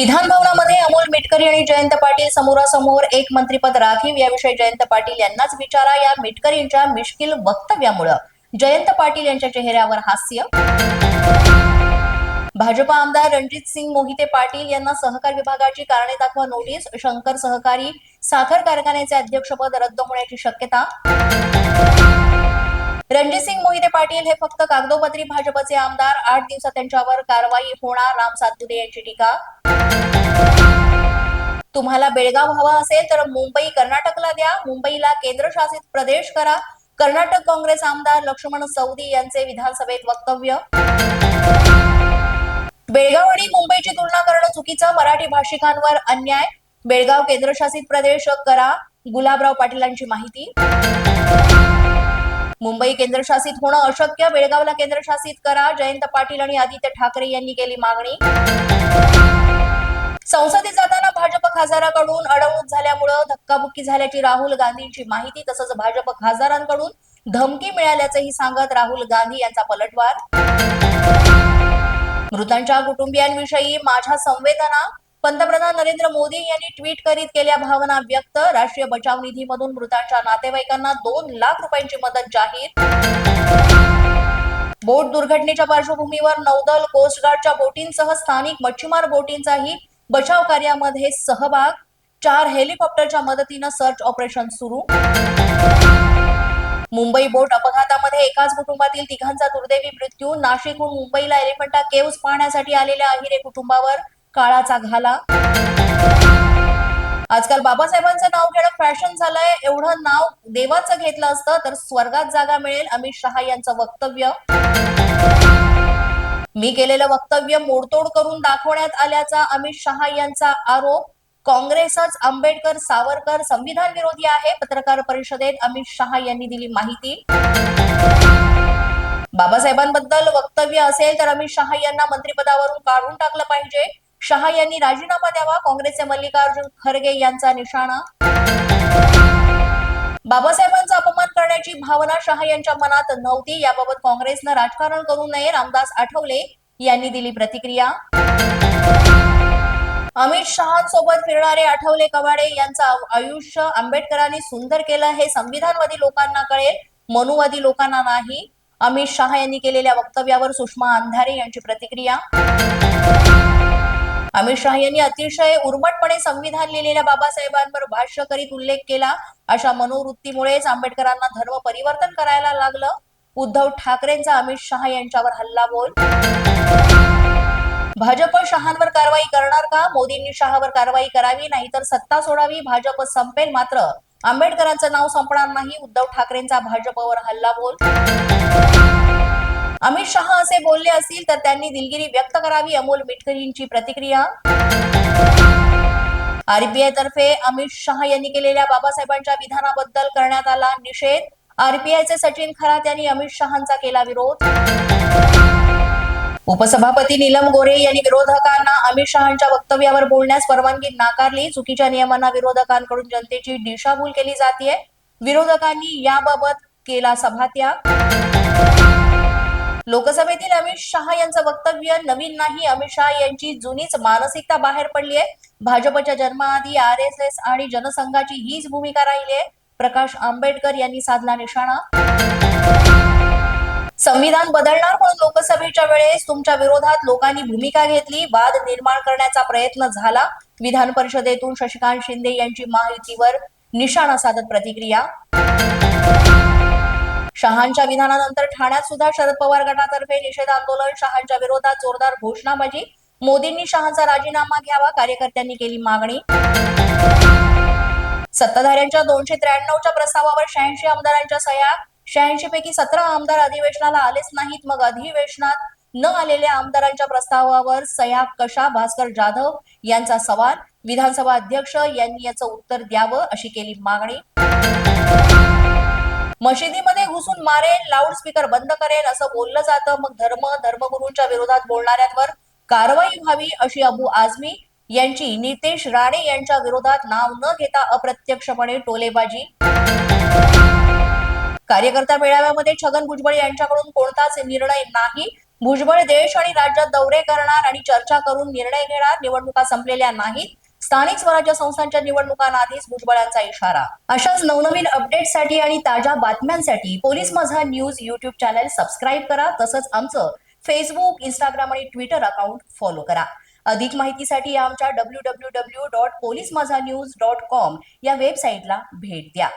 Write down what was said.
विधानभवनामध्ये अमोल मिटकरी आणि जयंत पाटील समोरासमोर एक मंत्रीपद राखीव. याविषयी जयंत पाटील यांनाच विचारा. या मिटकरींच्या मिश्किल वक्तव्यामुळं जयंत पाटील यांच्या चेहऱ्यावर हास्य. भाजपा आमदार रणजित सिंग मोहिते पाटील यांना सहकार विभागाची कारणे दाखवा नोटीस. शंकर सहकारी साखर कारखान्याचे अध्यक्षपद रद्द होण्याची शक्यता. रणजितसिंग मोहिते पाटील हे फक्त कागदोपत्री भाजपचे आमदार. आठ दिवसात त्यांच्यावर कारवाई होणार राम सातपुते यांची टीका. तुम्हाला बेळगाव हवा असेल तर मुंबई कर्नाटकला द्या. मुंबईला केंद्रशासित प्रदेश करा. कर्नाटक काँग्रेस आमदार लक्ष्मण सौदी यांचे विधानसभेत वक्तव्य. बेळगाव आणि मुंबईची तुलना करणं चुकीचं. मराठी भाषिकांवर अन्याय. बेळगाव केंद्रशासित प्रदेश करा. गुलाबराव पाटीलांची माहिती. मुंबई केंद्रशासित होणं अशक्य बेळगावला केंद्रशासित करा. जयंत पाटील आणि आदित्य ठाकरे यांनी केली मागणी. संसदेत जाताना भाजप खासदाराकडून अडवणूक झाल्यामुळं धक्काबुक्की झाल्याची राहुल गांधींची माहिती तसंच भाजप खासदारांकडून धमकी मिळाल्याचंही सांगत राहुल गांधी यांचा पलटवार. मृतांच्या कुटुंबियांविषयी माझ्या संवेदना पंतप्रधान नरेंद्र मोदी यांनी ट्विट करीत केल्या भावना व्यक्त. राष्ट्रीय बचाव निधीमधून मृतांच्या नातेवाईकांना दोन लाख रुपयांची मदत जाहीर. बोट दुर्घटनेच्या पार्श्वभूमीवर नौदल कोस्टगार्डच्या बोटींसह स्थानिक मच्छीमार बोटींचाही बचाव कार्यामध्ये सहभाग. चार हेलिकॉप्टरच्या मदतीनं सर्च ऑपरेशन सुरू. मुंबई बोट अपघातामध्ये एकाच कुटुंबातील तिघांचा दुर्दैवी मृत्यू. नाशिकहून मुंबईला एलिफंटा केव्स पाहण्यासाठी आलेल्या अहिरे कुटुंबावर काळाचा घाला. आजकाल बाबासाहेबांचं नाव घेणं फॅशन झालंय. एवढं नाव देवाचं घेतलं असतं तर स्वर्गात जागा मिळेल अमित शहा यांचं वक्तव्य. मी केलेलं वक्तव्य मोडतोड करून दाखवण्यात आल्याचा अमित शहा यांचा आरोप. काँग्रेसच आंबेडकर सावरकर संविधान विरोधी आहे पत्रकार परिषदेत अमित शहा यांनी दिली माहिती. बाबासाहेबांबद्दल वक्तव्य असेल तर अमित शहा यांना मंत्रिपदावरून काढून टाकलं पाहिजे. शहा यांनी राजीनामा द्यावा. काँग्रेसचे मल्लिकार्जुन खरगे यांचा निशाणा. बाबासाहेबांचा अपमान करण्याची भावना शहा यांच्या मनात नव्हती. याबाबत काँग्रेसनं राजकारण करू नये रामदास आठवले यांनी दिली प्रतिक्रिया. अमित शहांसोबत फिरणारे आठवले कवाडे यांचं आयुष्य आंबेडकरांनी सुंदर केलं हे संविधानवादी लोकांना कळेल मनुवादी लोकांना नाही. अमित शहा यांनी केलेल्या वक्तव्यावर सुषमा अंधारे यांची प्रतिक्रिया. अमित शहा यांनी अतिशय उर्मटपणे संविधान लिहिलेल्या बाबासाहेबांवर भाष्य करीत उल्लेख केला. अशा मनोवृत्तीमुळेच आंबेडकरांना धर्म परिवर्तन करायला लागलं. उद्धव ठाकरेंचा अमित शहा यांच्यावर हल्ला बोल. भाजप शहांवर कारवाई करणार का? मोदींनी शहावर कारवाई करावी नाहीतर सत्ता सोडावी? भाजप संपेल मात्र. आंबेडकरांचं नाव संपणार नाही. उद्धव ठाकरेंचा भाजपवर हल्ला बोल. अमित शहा असे बोलले असतील तर त्यांनी दिलगिरी व्यक्त करावी. अमोल मिटकरींची प्रतिक्रिया? आरपीआय तर्फे अमित शहा यांनी केलेल्या बाबासाहेबांच्या विधानाबद्दल करण्यात आला निषेध. आरपीआयचे सचिन खरात यांनी अमित शहांचा केला विरोध. उपसभापती नीलम गोरे यांनी विरोधकांना अमित शहांच्या वक्तव्यावर बोलण्यास परवानगी नाकारली. चुकीच्या नियमांना विरोधकांकडून जनतेची दिशाभूल केली जाते विरोधकांनी याबाबत केला सभात्याग. लोकसभेतील अमित शहा यांचं वक्तव्य नवीन नाही. अमित शहा यांची जुनीच मानसिकता बाहेर पडली आहे. भाजपच्या जन्माआधी आर एस एस आणि जनसंघाची हीच भूमिका राहिली आहे. प्रकाश आंबेडकर यांनी साधला निशाणा. संविधान बदलणार म्हणून लोकसभेच्या वेळेस तुमच्या विरोधात लोकांनी भूमिका घेतली वाद निर्माण करण्याचा प्रयत्न झाला. विधान परिषदेतून शशिकांत शिंदे यांची माहितीवर निशाणा साधत प्रतिक्रिया. शहांच्या विधानानंतर ठाण्यात सुद्धा शरद पवार गटातर्फे निषेध आंदोलन शहांच्या विरोधात जोरदार घोषणाबाजी. मोदींनी शहांचा राजीनामा घ्यावा कार्यकर्त्यांनी केली मागणी. सत्ताधाऱ्यांच्या दोनशे त्र्याण्णवच्या प्रस्तावावर शहाऐंशी आमदारांच्या सह्या. शहाऐंशी पैकी सतरा आमदार अधिवेशनाला आलेच नाहीत मग अधिवेशनात न आलेल्या आमदारांच्या प्रस्तावावर सह्या कशा? भास्कर जाधव यांचा सवाल. विधानसभा अध्यक्ष यांनी याचं उत्तर द्यावं अशी केली मागणी. मशिदीमध्ये घुसून मारेन लाऊडस्पीकर बंद करेन असं बोललं जातं. मग धर्म धर्मगुरूंच्या विरोधात बोलणाऱ्यांवर कारवाई व्हावी अशी अबू आझमी यांची नितेश राणे यांच्या विरोधात नाव न घेता अप्रत्यक्षपणे टोलेबाजी. कार्यकर्ता मेळाव्यामध्ये छगन भुजबळ यांच्याकडून कोणताच निर्णय नाही. भुजबळ देश आणि राज्यात दौरे करणार आणि चर्चा करून निर्णय घेणार निवडणुका संपलेल्या नाहीत. स्थानिक स्वराज्य संस्थांच्या निवडणुकांआधीच भुजबळांचा इशारा. अशाच नवनवीन अपडेटसाठी आणि ताज्या बातम्यांसाठी police Majha news YouTube channel subscribe करा. तसंच आमचं फेसबुक इंस्टाग्राम आणि ट्विटर अकाउंट फॉलो करा. अधिक माहितीसाठी आमच्या W W W dot police Majha news dot com या वेबसाईटला भेट द्या.